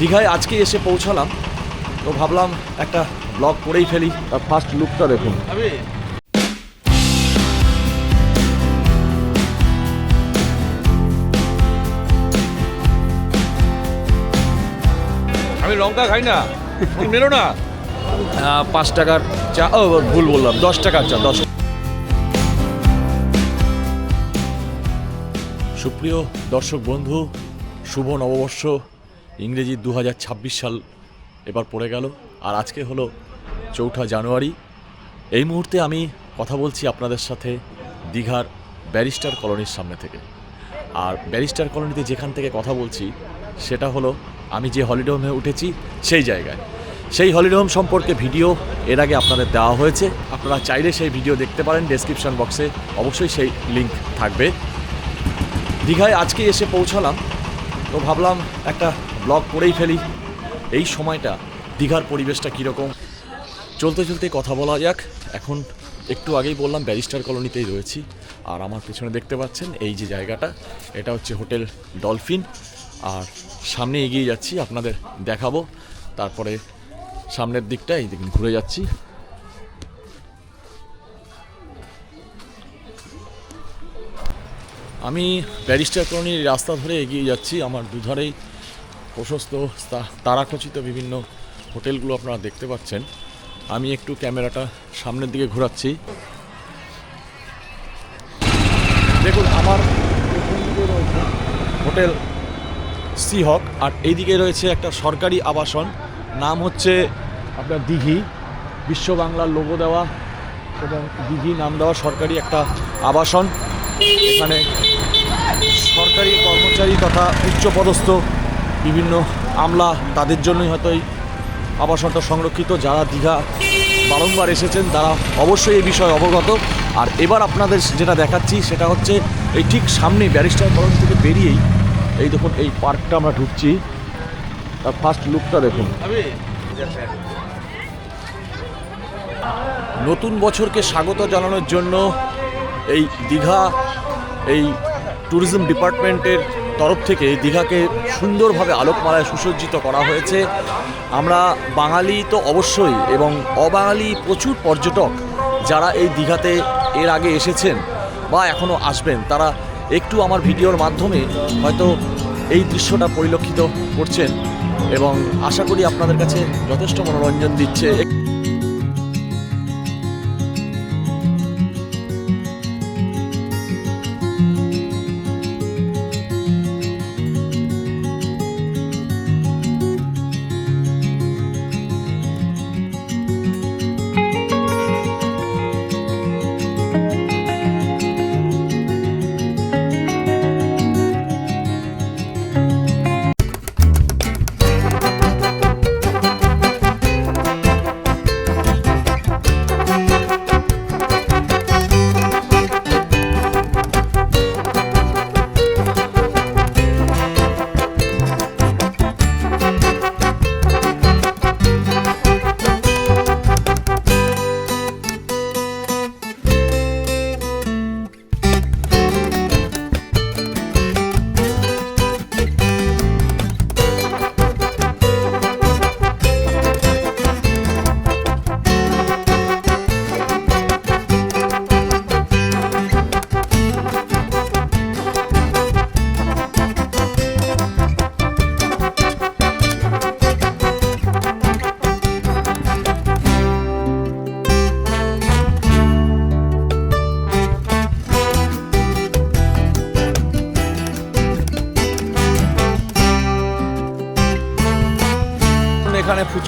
দীঘায় আজকে এসে পৌঁছালাম। তো ভাবলাম একটা ব্লগ করেই ফেলি। তার ফার্স্ট লুকটা দেখুন। আমি লঙ্কা খাই না। মেরো না। পাঁচ টাকার চা ও ভুল বললাম। দশ টাকার চা দশ সুপ্রিয় দর্শক বন্ধু শুভ নববর্ষ। ইংরেজি দু হাজার ছাব্বিশ সাল এবার পড়ে গেল। আর আজকে হলো চৌঠা জানুয়ারি। এই মুহূর্তে আমি কথা বলছি আপনাদের সাথে দীঘার ব্যারিস্টার কলোনির সামনে থেকে। আর ব্যারিস্টার কলোনিতে যেখান থেকে কথা বলছি, সেটা হলো আমি যে হলিডে হোমে উঠেছি, সেই জায়গায়। সেই হলিডে হোম সম্পর্কে ভিডিও এর আগে আপনাদের দেওয়া হয়েছে। আপনারা চাইলে সেই ভিডিও দেখতে পারেন, ডেসক্রিপশন বক্সে অবশ্যই সেই লিংক থাকবে। দীঘায় আজকে এসে পৌঁছালাম। তো ভাবলাম একটা ব্লগ করেই ফেলি। এই সময়টা, দীঘার পরিবেশটা কীরকম? চলতে চলতে কথা বলা যাক। এখন একটু আগেই বললাম, ব্যারিস্টার কলোনিতেই রয়েছি। আর আমার পেছনে দেখতে পাচ্ছেন এই যে জায়গাটা, এটা হচ্ছে হোটেল ডলফিন। আর সামনে এগিয়ে যাচ্ছি, আপনাদের দেখাবো। তারপরে সামনের দিকটা, এই ঘুরে যাচ্ছি। আমি ব্যারিস্টার কলোনির রাস্তা ধরে এগিয়ে যাচ্ছি, আমার দুধারেই। প্রশস্ত তারাখচিত বিভিন্ন হোটেলগুলো আপনারা দেখতে পাচ্ছেন। আমি একটু ক্যামেরাটা সামনের দিকে ঘোরাচ্ছি। দেখুন, আমার হোটেল সিহক আর এইদিকে রয়েছে একটা সরকারি আবাসন। নাম হচ্ছে আপনার দিঘি। বিশ্ব বাংলার লোগো দেওয়া এবং দিঘি নাম দেওয়া সরকারি একটা আবাসন। এখানে সরকারি কর্মচারী তথা উচ্চপদস্থ বিভিন্ন আমলা তাদের জন্যই হয়তো এই আবাসনটা সংরক্ষিত, যারা দীঘা বারংবার এসেছেন তারা অবশ্যই এই বিষয়ে অবগত। আর এবার আপনাদের যেটা দেখাচ্ছি সেটা হচ্ছে এই ঠিক সামনে ব্যারিস্টার কলেজ থেকে বেরিয়েই এই দেখুন, এই পার্কটা আমরা ঢুকছি। তার ফার্স্ট লুকটা দেখুন। নতুন বছরকে স্বাগত জানানোর জন্য এই দীঘা এই ট্যুরিজম ডিপার্টমেন্টের তরফ থেকে দীঘাকে সুন্দরভাবে আলোকমালায় সুসজ্জিত করা হয়েছে। আমরা বাঙালি তো অবশ্যই এবং অবাঙালি প্রচুর পর্যটক যারা এই দীঘাতে এর আগে এসেছেন বা এখনও আসবেন, তারা একটু আমার ভিডিওর মাধ্যমে হয়তো এই দৃশ্যটা পরিলক্ষিত করছেন এবং আশা করি আপনাদের কাছে যথেষ্ট মনোরঞ্জন দিচ্ছে।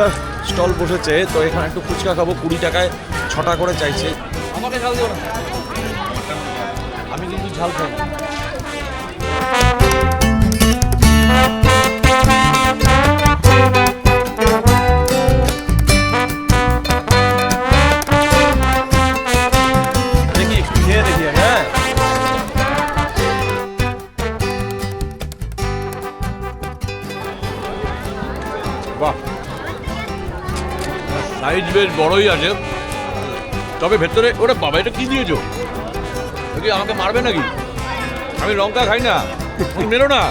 ফুচকা স্টল বসেছে, তো এখানে একটু ফুচকা খাব, কুড়ি টাকায়, ছটা করে চাইছে। আমাকে ঝাল না। আমি কিন্তু ঝাল খাই বেশ বড়ই আছে। তবে ভেতরে ওরে বাবা এটা কি দিয়েছ? কি আমাকে মারবে নাকি? আমি লঙ্কা খাই না। মেরো না।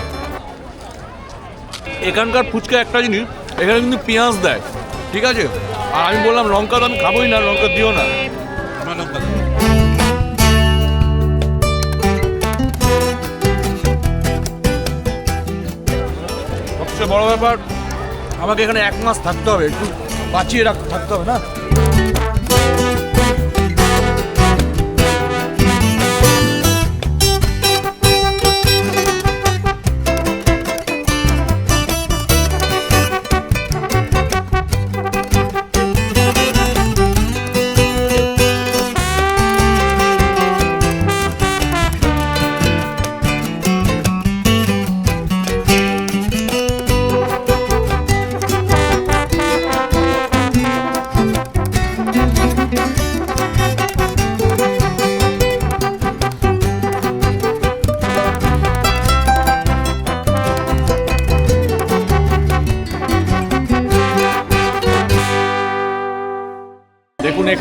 এখানকার ফুচকা একটা জিনিস এখানে কিন্তু পেঁয়াজ দেয়। ঠিক আছে? আর আমি বললাম লঙ্কা তো আমি খাবোই না লঙ্কা দিও না। সবচেয়ে বড় ব্যাপার আমাকে এখানে এক মাস থাকতে হবে একটু বাঁচিয়ে রাখতে থাকতে হবে না?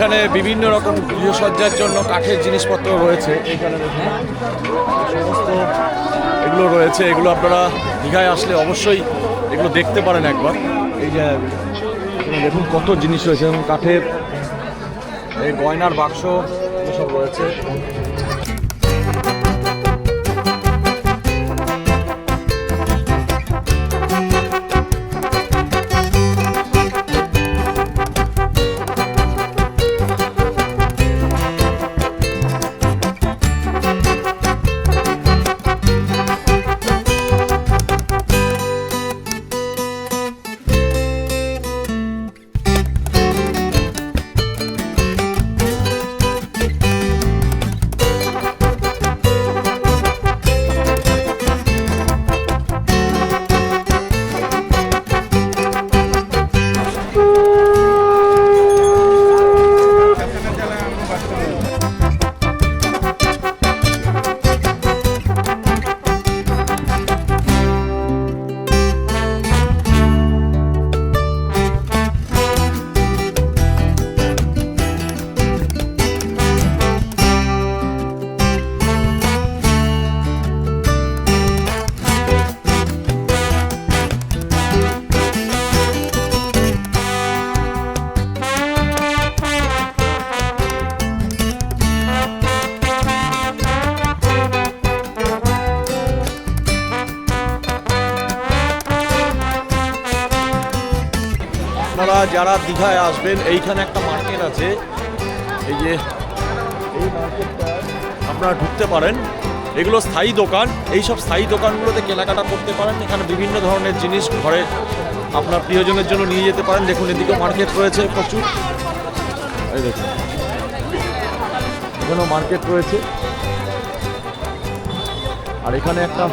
এখানে বিভিন্ন রকম গৃহসজ্জার জন্য কাঠের জিনিসপত্র রয়েছে। সমস্ত এগুলো রয়েছে। এগুলো আপনারা দীঘায় আসলে অবশ্যই এগুলো দেখতে পারেন একবার। এই যে দেখুন কত জিনিস রয়েছে। যেমন কাঠের এই গয়নার বাক্স এসব রয়েছে। যারা দীঘায় আসবেন। এইখানে একটা মার্কেট আছে। এই যে, এই মার্কেটটা আপনারা ঢুকতে পারেন। এগুলো স্থায়ী দোকান। এই সব স্থায়ী দোকানগুলোতে কেনাকাটা করতে পারেন। এখানে বিভিন্ন ধরনের জিনিস ঘরে আপনার প্রিয়জনের জন্য নিয়ে যেতে পারেন। দেখুন এদিকে মার্কেট রয়েছে প্রচুর। এই দেখুন, এখানেও মার্কেট রয়েছে। আর এখানে একটা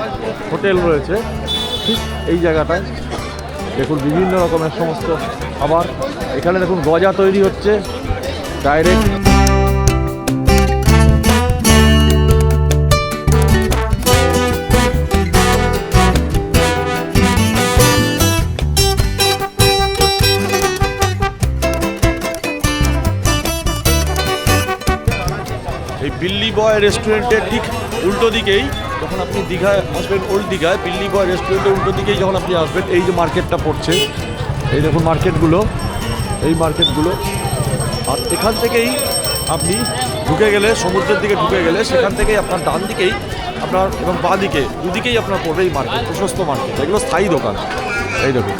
হোটেল রয়েছে। ঠিক এই জায়গাটায়। দেখুন, বিভিন্ন রকমের সমস্ত খাবার এখানে দেখুন গজা তৈরি হচ্ছে ডাইরেক্ট এই বিল্লি বয় রেস্টুরেন্টের ঠিক উল্টো দিকেই যখন আপনি দীঘায় আসবেন, ওল্ড দীঘায়, বিল্লি বয় রেস্টুরেন্টের উল্টো দিকেই যখন আপনি আসবেন, এই যে মার্কেটটা পড়ছে এই দেখুন মার্কেটগুলো, এই মার্কেটগুলো। আর এখান থেকেই আপনি ঢুকে গেলে, সমুদ্রের দিকে ঢুকে গেলে, সেখান থেকেই আপনার ডান দিকেই আপনার এবং বাঁ দিকে, দুদিকেই আপনার পড়বে এই মার্কেট, প্রশস্ত মার্কেট। এগুলো স্থায়ী দোকান। এই দেখুন।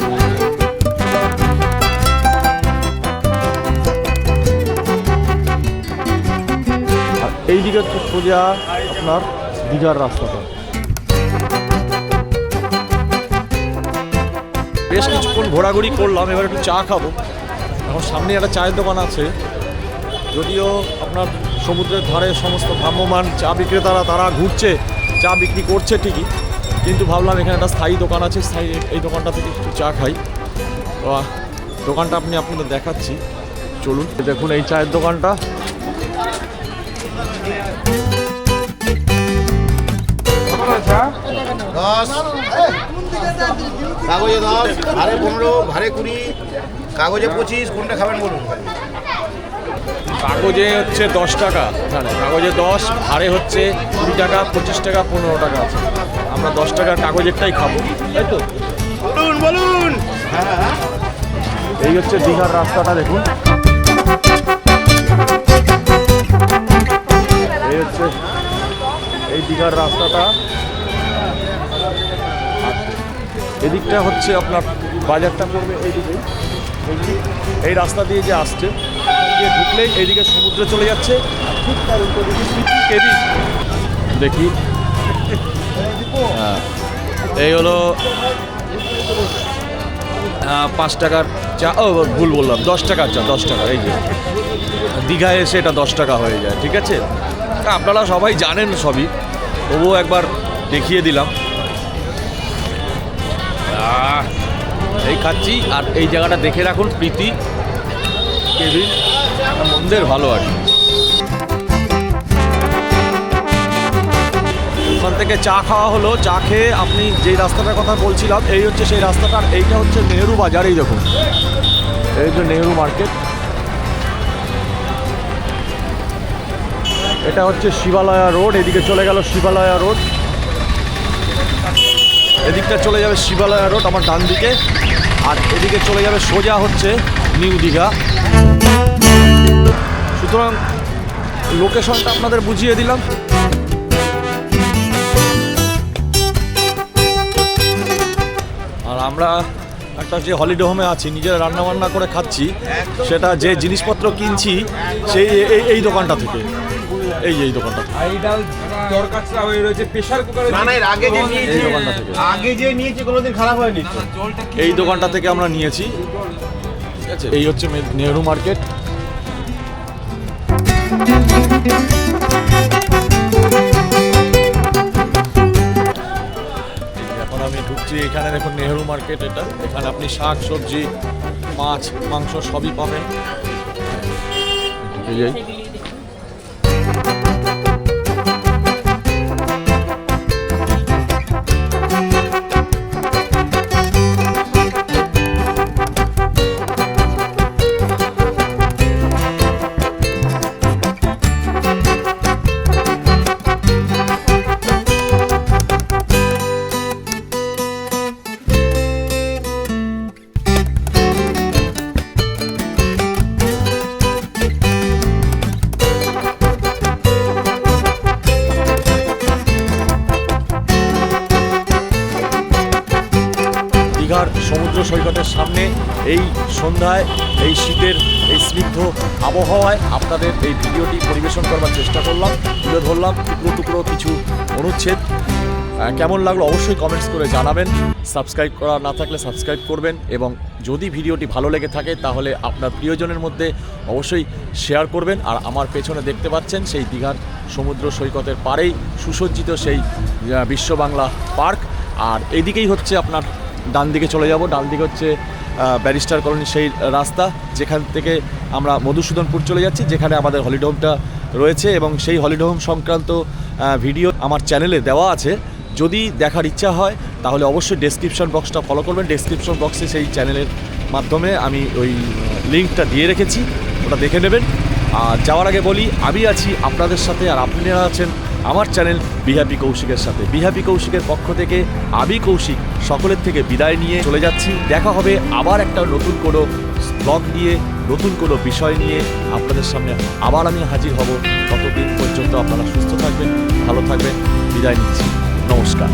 এই দিকে সোজা আপনার দীঘার রাস্তাটা। বেশ কিছুক্ষণ ঘোরাঘুরি করলাম, এবার একটু চা খাব। এখন সামনে একটা চায়ের দোকান আছে। যদিও আপনার সমুদ্রের ধারে সমস্ত ভ্রাম্যমান চা বিক্রেতারা, তারা ঘুরছে, চা বিক্রি করছে ঠিকই। কিন্তু ভাবলাম এখানে একটা স্থায়ী দোকান আছে, স্থায়ী এই দোকানটা থেকে একটু চা খাই। দোকানটা আপনি আপনাদের দেখাচ্ছি। চলুন দেখুন এই চায়ের দোকানটা। কাগজে দশ ভারে পনেরো ভারে কুড়ি কাগজে পঁচিশ কোনটা খাবেন বলুন? কাগজে হচ্ছে দশ টাকা কাগজে দশ ভারে হচ্ছে কুড়ি টাকা পঁচিশ টাকা পনেরো টাকা আছে। আমরা দশ টাকার কাগজেরটাই খাব তাই তো? বলুন বলুন। এই হচ্ছে দীঘার রাস্তাটা দেখুন। এই হচ্ছে এই দীঘার রাস্তাটা। এদিকটা হচ্ছে আপনার বাজারটা পড়বে এইদিকে। এই- রাস্তা দিয়ে যে আসছে দিয়ে ঢুকলেই এইদিকে সমুদ্রে চলে যাচ্ছে। ঠিক তার উল্টো দেখি। হ্যাঁ। এই হলো পাঁচ টাকার চা, ও, ভুল বললাম, দশ টাকার চা, দশ টাকা এই যে। দীঘায় এসে এটা দশ টাকা হয়ে যায়, ঠিক আছে? আপনারা সবাই জানেন সবই, তবুও একবার দেখিয়ে দিলাম। এই খাচ্ছি। আর এই জায়গাটা দেখে রাখুন, প্রীতি। কেবিন। মন্দির ভালো আর ওখান থেকে চা খাওয়া হলো। চা খেয়ে আপনি যেই রাস্তাটার কথা বলছিলাম, এই হচ্ছে সেই রাস্তাটা আর এইটা হচ্ছে নেহেরু বাজার, এই দেখুন। এই যে নেহেরু মার্কেট। এটা হচ্ছে শিবালয়া রোড, এদিকে চলে গেল শিবালয়া রোড। এদিকটা চলে যাবে শিবালয়া রোড, আমার ডান দিকে। আর এদিকে চলে যাবে সোজা হচ্ছে নিউ দীঘা। সুতরাং লোকেশনটা আপনাদের বুঝিয়ে দিলাম। আর আমরা একটা যে হলিডে হোমে আছি, নিজেরা রান্না বান্না করে খাচ্ছি, সেটা যে জিনিসপত্র কিনছি, সেই এই দোকানটা থেকে। এই এই দোকানটা। থেকে। আর এই দরকারটা হয়ে রয়েছে প্রেশার কুকারে না না এর আগে যে এই নিয়েছি দোকানটা থেকে। আগে যে নিয়েছি কোনোদিন খারাপ হয়নি। এই দোকানটা থেকে আমরা নিয়েছি। ঠিক আছে? এই হচ্ছে মে- নেহরু মার্কেট। এখন আমি ঢুকছি এখানে দেখুন নেহরু মার্কেট এটা। এখানে আপনি শাক সবজি মাছ মাংস সবই পাবেন। সমুদ্র সৈকতের সামনে এই সন্ধ্যায়, এই শীতের এই স্নিগ্ধ আবহাওয়ায় আপনাদের এই ভিডিওটি পরিবেশন করবার চেষ্টা করলাম, তুলে ধরলাম, টুকরো টুকরো কিছু অনুচ্ছেদ। কেমন লাগল অবশ্যই কমেন্টস করে জানাবেন সাবস্ক্রাইব করা না থাকলে সাবস্ক্রাইব করবেন এবং যদি ভিডিওটি ভালো লেগে থাকে তাহলে আপনার প্রিয়জনের মধ্যে অবশ্যই শেয়ার করবেন আর আমার পেছনে দেখতে পাচ্ছেন সেই দীঘার সমুদ্র সৈকতের পাড়েই সুসজ্জিত সেই বিশ্ব বাংলা পার্ক। আর এইদিকেই হচ্ছে আপনার ডান দিকে চলে যাব। ডান দিকে হচ্ছে ব্যারিস্টার কলোনি সেই রাস্তা, যেখান থেকে আমরা মধুসূদনপুর চলে যাচ্ছি, যেখানে আমাদের হলিডে হোমটা রয়েছে এবং সেই হলিডে হোম সংক্রান্ত ভিডিও আমার চ্যানেলে দেওয়া আছে। যদি দেখার ইচ্ছা হয়, তাহলে অবশ্যই ডেসক্রিপশন বক্সটা ফলো করবেন। ডেসক্রিপশন বক্সে সেই চ্যানেলের মাধ্যমে আমি ওই লিঙ্কটা দিয়ে রেখেছি, ওটা দেখে নেবেন। আর যাওয়ার আগে বলি, আমি আছি আপনাদের সাথে, আর আপনারা আছেন আমার চ্যানেল বিহাপি কৌশিকের সাথে। বিহাপি কৌশিকের পক্ষ থেকে আমি কৌশিক সকলের থেকে বিদায় নিয়ে চলে যাচ্ছি। দেখা হবে আবার একটা নতুন কোনো ব্লগ নিয়ে, নতুন কোনো বিষয় নিয়ে আপনাদের সামনে। আবার আমি হাজির হব। ততদিন পর্যন্ত আপনারা সুস্থ থাকবেন, ভালো থাকবেন। বিদায় নিচ্ছি। নমস্কার।